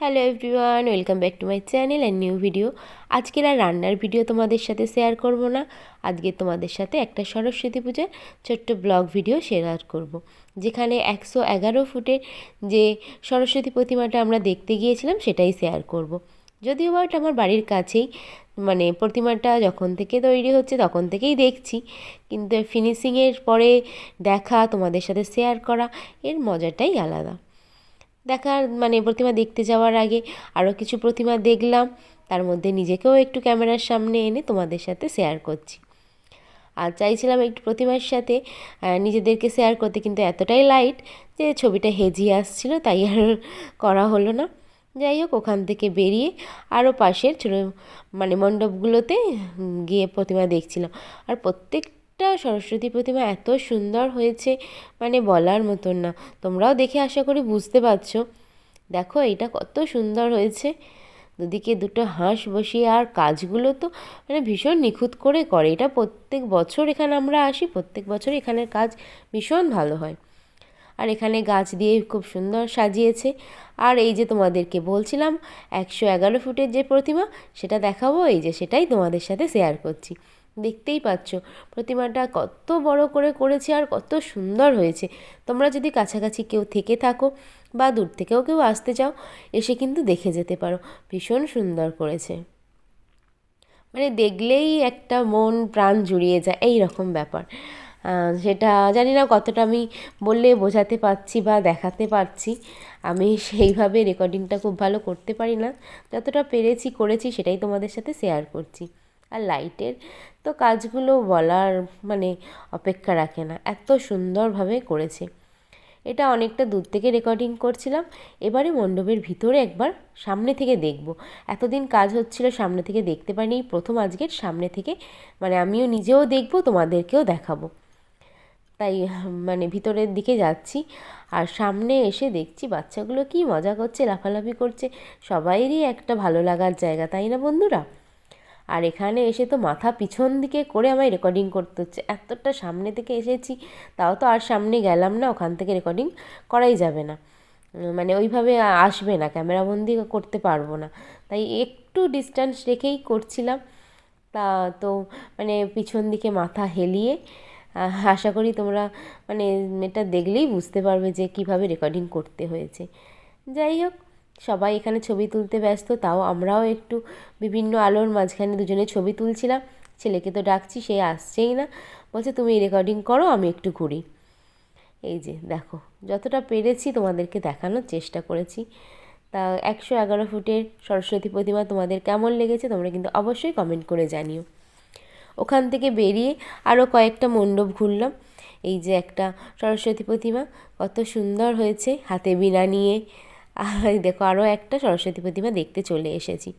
Hello everyone welcome back to my channel and new video আজকের আর রান্নার video তোমাদের সাথে শেয়ার করব না আজকে তোমাদের সাথে একটা সরস্বতী পূজার ছোট্ট ব্লগ ভিডিও শেয়ার করব। যেখানে একশো এগারো ফুটের যে সরস্বতী প্রতিমাটা আমরা দেখতে গিয়েছিলাম, সেটাই শেয়ার করব। যদিও বা ওটা আমার বাড়ির কাছেই মানে প্রতিমাটা যখন থেকে তৈরি হচ্ছে, তখন থেকেই দেখছি কিন্তু ফিনিশিংয়ের পরে দেখা, তোমাদের সাথে শেয়ার করা, এর মজাটাই আলাদা দেখার মানে প্রতিমা দেখতে যাওয়ার আগে আরও কিছু প্রতিমা দেখলাম। তার মধ্যে নিজেকেও একটু ক্যামেরার সামনে এনে তোমাদের সাথে শেয়ার করছি। আর চাইছিলাম একটু প্রতিমার সাথে নিজেদেরকে শেয়ার করতে কিন্তু এতটাই লাইট যে ছবিটা হেজিয়ে আসছিল, তাই আর করা হলো না। যাই হোক, ওখান থেকে বেরিয়ে আরও পাশের ছোটো মানে মণ্ডপগুলোতে গিয়ে প্রতিমা দেখছিলাম। আর প্রত্যেক একটা সরস্বতী প্রতিমা এত সুন্দর হয়েছে মানে বলার মতন না। তোমরাও দেখে আশা করি বুঝতে পারছ। দেখো এটা কত সুন্দর হয়েছে। দুদিকে দুটো হাঁস বসিয়ে, আর কাজগুলো তো মানে ভীষণ নিখুঁত করে করে। এটা প্রত্যেক বছর এখানে আমরা আসি, প্রত্যেক বছর এখানের কাজ ভীষণ ভালো হয়। আর এখানে গাছ দিয়ে খুব সুন্দর সাজিয়েছে। আর এই যে তোমাদেরকে বলছিলাম, একশো এগারো ফুটের যে প্রতিমা, সেটা দেখাবো। এই যে সেটাই তোমাদের সাথে শেয়ার করছি। দেখতেই পাচ্ছ। প্রতিমাটা কত বড় করে করেছে আর কত সুন্দর হয়েছে। তোমরা যদি কাছাকাছি কেউ থেকে থাকো বা দূর থেকেও কেউ আসতে চাও, এসে কিন্তু দেখে যেতে পারো। ভীষণ সুন্দর করেছে। মানে দেখলেই একটা মন, প্রাণ জুড়িয়ে যায়। এই রকম ব্যাপার সেটা জানি না কতটা আমি বললে বোঝাতে পারছি বা দেখাতে পারছি। আমি সেইভাবে রেকর্ডিংটা খুব ভালো করতে পারি না। যতটা পেরেছি করেছি সেটাই তোমাদের সাথে শেয়ার করছি। আর লাইটের, তো কাজগুলো বলার মানে অপেক্ষা রাখে না। এত সুন্দরভাবে করেছে। এটা অনেকটা দূর থেকে রেকর্ডিং করছিলাম। এবারে মণ্ডপের ভিতরে একবার সামনে থেকে দেখব। এতদিন কাজ হচ্ছিল সামনে থেকে দেখতে পারিনি। প্রথম আজকের সামনে থেকে মানে আমিও নিজেও দেখব, তোমাদেরকেও দেখাবো। তাই মানে ভিতরের দিকে যাচ্ছি আর সামনে এসে দেখছি বাচ্চাগুলো কি মজা করছে, লাফালাফি করছে। সবাইরই একটা ভালো লাগার জায়গা, তাই না বন্ধুরা? আর এখানে এসে তো মাথা পিছন দিকে করে আমায় রেকর্ডিং করতে হচ্ছে। এতটা সামনে থেকে এসেছি, তাও তো আর সামনে গেলাম না, ওখান থেকে রেকর্ডিং করাই যাবে না। মানে ওইভাবে আসবে না ক্যামেরাবন্দি করতে পারব না। তাই একটু ডিস্ট্যান্স রেখেই করছিলাম। তা তো মানে পিছন দিকে মাথা হেলিয়ে আশা করি তোমরা মানে এটা দেখলেই বুঝতে পারবে যে কীভাবে রেকর্ডিং করতে হয়েছে। যাই হোক সবাই এখানে ছবি তুলতে ব্যস্ত, তাও আমরাও একটু বিভিন্ন আলোর মাঝখানে দুজনে ছবি তুলছিলাম। ছেলেকে তো ডাকছি, সে আসছেই না। বলছে, তুমি রেকর্ডিং করো, আমি একটু ঘুরি। এই যে, দেখো, যতটা পেরেছি তোমাদেরকে দেখানোর চেষ্টা করেছি। তা একশো এগারো ফুটের সরস্বতী প্রতিমা তোমাদের কেমন লেগেছে, তোমরা কিন্তু অবশ্যই কমেন্ট করে জানিও। ওখান থেকে বেরিয়ে আরও কয়েকটা মণ্ডপ ঘুরলাম। এই যে একটা সরস্বতী প্রতিমা, কত সুন্দর হয়েছে, হাতে বিনা নিয়ে। আর দেখো আরও একটা সরস্বতী প্রতিমা দেখতে চলে এসেছি।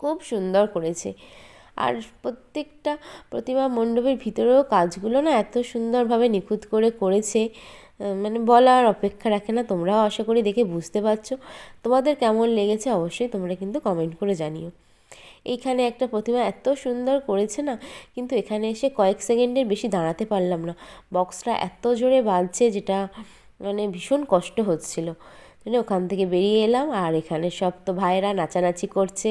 খুব সুন্দর করেছে। আর প্রত্যেকটা প্রতিমা মণ্ডপের ভিতরেও কাজগুলো না এত সুন্দরভাবে নিখুঁত করে করেছে। মানে বলার অপেক্ষা রাখে না, তোমরাও আশা করি দেখে বুঝতে পারছ। তোমাদের কেমন লেগেছে অবশ্যই তোমরা কিন্তু কমেন্ট করে জানিও। এইখানে একটা প্রতিমা এত সুন্দর করেছে না, কিন্তু এখানে এসে কয়েক সেকেন্ডের বেশি দাঁড়াতে পারলাম না। বক্সটা এত জোরে বাজছে যেটা মানে ভীষণ কষ্ট হচ্ছিল। মানে ওখান থেকে বেরিয়ে এলাম আর এখানে সব তো ভাইরা নাচানাচি করছে।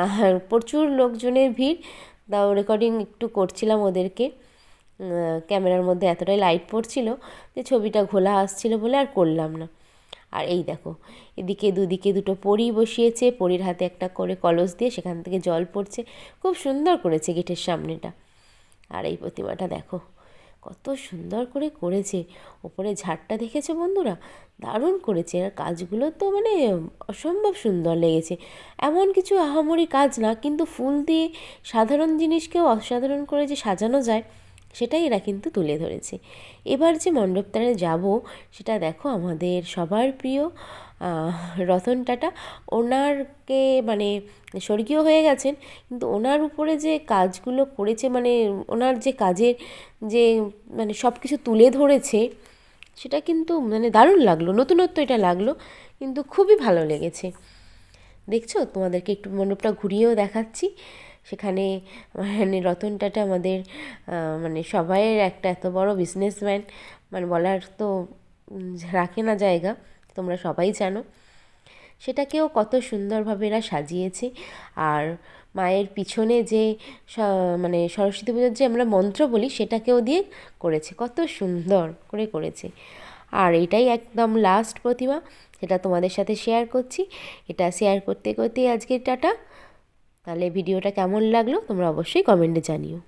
আর প্রচুর লোকজনের ভিড়। তাও রেকর্ডিং একটু করছিলাম ওদেরকে। ক্যামেরার মধ্যে এতটাই লাইট পড়ছিল যে ছবিটা ঘোলা আসছিল বলে আর করলাম না। আর এই দেখো, এদিকে দুদিকে দুটো পরি বসিয়েছে। পরির হাতে একটা করে কলস দিয়ে সেখান থেকে জল পড়ছে। খুব সুন্দর করেছে গেটের সামনেটা। আর এই প্রতিমাটা দেখো কত সুন্দর করে করেছে। ওপরে ঝাড়টা দেখেছে বন্ধুরা? দারুণ করেছে। আর কাজগুলো তো মানে অসম্ভব সুন্দর লেগেছে। এমন কিছু আহামরি কাজ না, কিন্তু ফুল দিয়ে সাধারণ জিনিসকেও অসাধারণ করে যে সাজানো যায়। সেটাই এরা কিন্তু তুলে ধরেছে। এবার যে মণ্ডপটায় যাব, সেটা দেখো আমাদের সবার প্রিয় রতন টাটা। ওনারকে মানে স্বর্গীয় হয়ে গেছেন, কিন্তু ওনার উপরে যে কাজগুলো করেছে মানে ওনার যে কাজের যে মানে সব কিছু তুলে ধরেছে, সেটা কিন্তু মানে দারুণ লাগল, নতুনত্ব এটা লাগল, কিন্তু খুবই ভালো লেগেছে। দেখছ? তোমাদেরকে একটু মণ্ডপটা ঘুরিয়েও দেখাচ্ছি। সেখানে মানে রতন টাটা আমাদের মানে সবাইয়ের একটা এত বড় বিজনেসম্যান মানে বলার তো রাখে না জায়গা, তোমরা সবাই জানো। সেটাকেও কত সুন্দরভাবে এরা সাজিয়েছে। আর মায়ের পিছনে যে মানে সরস্বতী পুজোর যে আমরা মন্ত্র বলি, সেটাকেও দিয়ে করেছে। কত সুন্দর করে করেছে। আর এটাই একদম লাস্ট প্রতিমা, সেটা তোমাদের সাথে শেয়ার করছি। এটা শেয়ার করতে, করতেই আজকে টাটা। তাহলে ভিডিওটা কেমন লাগল তোমরা অবশ্যই কমেন্টে জানিও।